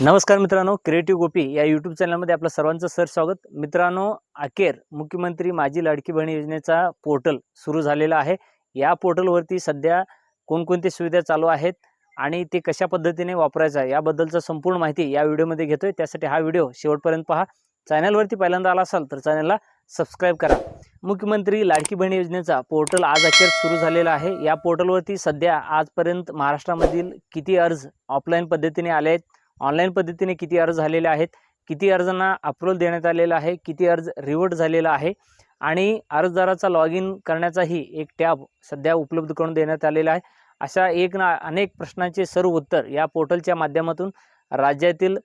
नमस्कार मित्रांनो क्रिएटिव्ह गोपी या यूट्यूब चॅनलमध्ये आपलं सर्वांचं सर स्वागत. मित्रांनो अखेर मुख्यमंत्री माझी लाडकी बहीण योजनेचा पोर्टल सुरू झालेला आहे. या पोर्टलवरती सध्या कोणकोणत्या सुविधा चालू आहेत आणि ते कशा पद्धतीने वापरायचं आहे याबद्दलचं संपूर्ण माहिती या व्हिडिओमध्ये घेतोय. त्यासाठी हा व्हिडिओ शेवटपर्यंत पहा. चॅनलवरती पहिल्यांदा आला असाल तर चॅनलला सबस्क्राईब करा. मुख्यमंत्री लाडकी बहीण योजनेचा पोर्टल आज अखेर सुरू झालेला आहे. या पोर्टलवरती सध्या आजपर्यंत महाराष्ट्रामधील किती अर्ज ऑफलाईन पद्धतीने आले आहेत? ऑनलाईन पद्धतीने किती अर्ज झालेले आहेत किती अर्जांना अप्रूव्हल देण्यात आलेला आहे किती अर्ज रिवर्ट झालेला आहे आणि अर्जदाराचा लॉग इन करण्याचाही एक टॅब सध्या उपलब्ध करून देण्यात आलेला आहे. अशा एक ना अनेक प्रश्नांचे सर्व उत्तर या पोर्टलच्या माध्यमातून राज्यातील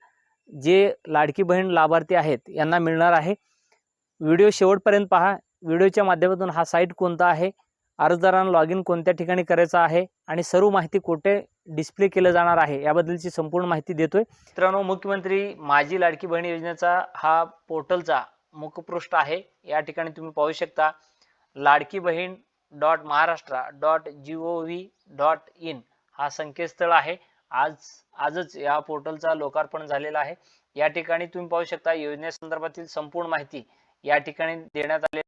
जे लाडकी बहीण लाभार्थी आहेत यांना मिळणार आहे. व्हिडिओ शेवटपर्यंत पहा. व्हिडिओच्या माध्यमातून हा साईट कोणता आहे? अर्जदारांना लॉग इन कोणत्या ठिकाणी करायचं आहे आणि सर्व माहिती कुठे डिस्प्ले केलं जाणार आहे याबद्दलची संपूर्ण माहिती देतोय. मित्रांनो मुख्यमंत्री माझी लाडकी बहीण योजनेचा हा पोर्टलचा मुखपृष्ठ आहे. या ठिकाणी तुम्ही पाहू शकता Ladki Bahin dot Maharashtra dot G O V dot in हा संकेतस्थळ आहे. आज आजच या पोर्टलचा लोकार्पण झालेला आहे. या ठिकाणी तुम्ही पाहू शकता योजनेसंदर्भातील संपूर्ण माहिती या ठिकाणी देण्यात आले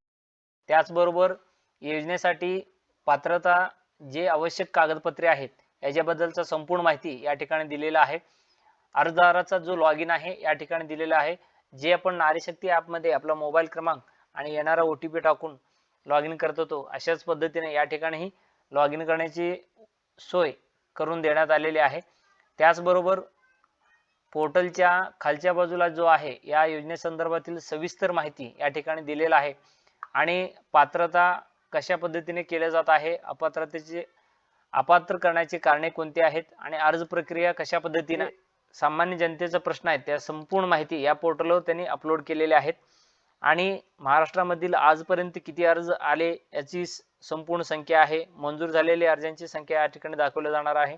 त्याचबरोबर योजनेसाठी पात्रता जे आवश्यक कागदपत्रे आहेत याच्याबद्दलचा संपूर्ण माहिती या ठिकाणी दिलेला आहे. अर्जदाराचा जो लॉग इन आहे या ठिकाणी दिलेला आहे. जे आपण नारीशक्ती ॲपमध्ये आपला मोबाईल क्रमांक आणि येणारा ओ टी पी टाकून लॉग इन करत होतो अशाच पद्धतीने या ठिकाणीही लॉग इन करण्याची सोय करून देण्यात आलेली आहे. त्याचबरोबर पोर्टलच्या खालच्या बाजूला जो आहे या योजनेसंदर्भातील सविस्तर माहिती या ठिकाणी दिलेला आहे. आणि पात्रता कशा पद्धतीने केल्या जात आहे अपात्रतेचे अपात्र करण्याची कारणे कोणती आहेत आणि अर्ज प्रक्रिया कशा पद्धतीने सामान्य जनतेचा प्रश्न आहे त्या संपूर्ण माहिती या पोर्टलवर त्यांनी अपलोड केलेल्या आहेत. आणि महाराष्ट्रामधील आजपर्यंत किती अर्ज आले याची स- संपूर्ण संख्या आहे. मंजूर झालेल्या अर्जांची संख्या या ठिकाणी दाखवली जाणार आहे.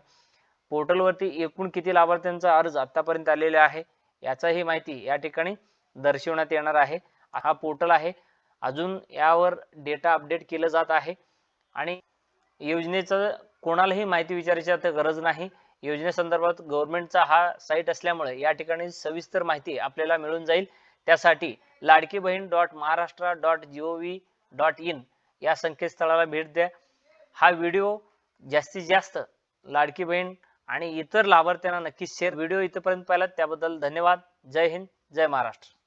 पोर्टलवरती एकूण किती लाभार्थ्यांचा अर्ज आतापर्यंत आलेला आहे याचाही माहिती या ठिकाणी दर्शवण्यात येणार आहे. हा पोर्टल आहे अजून यावर डेटा अपडेट केलं जात आहे. आणि योजनेचं कोणालाही माहिती विचारायची आता गरज नाही. योजनेसंदर्भात गव्हर्नमेंटचा हा साईट असल्यामुळे या ठिकाणी सविस्तर माहिती आपल्याला मिळून जाईल. त्यासाठी Ladki Bahin dot Maharashtra dot G O V dot in या संकेतस्थळाला भेट द्या. हा व्हिडिओ जास्तीत जास्त लाडकी बहीण आणि इतर लाभार्थ्यांना नक्कीच शेअर व्हिडिओ इथपर्यंत पाहिलात त्याबद्दल धन्यवाद. जय हिंद जय महाराष्ट्र.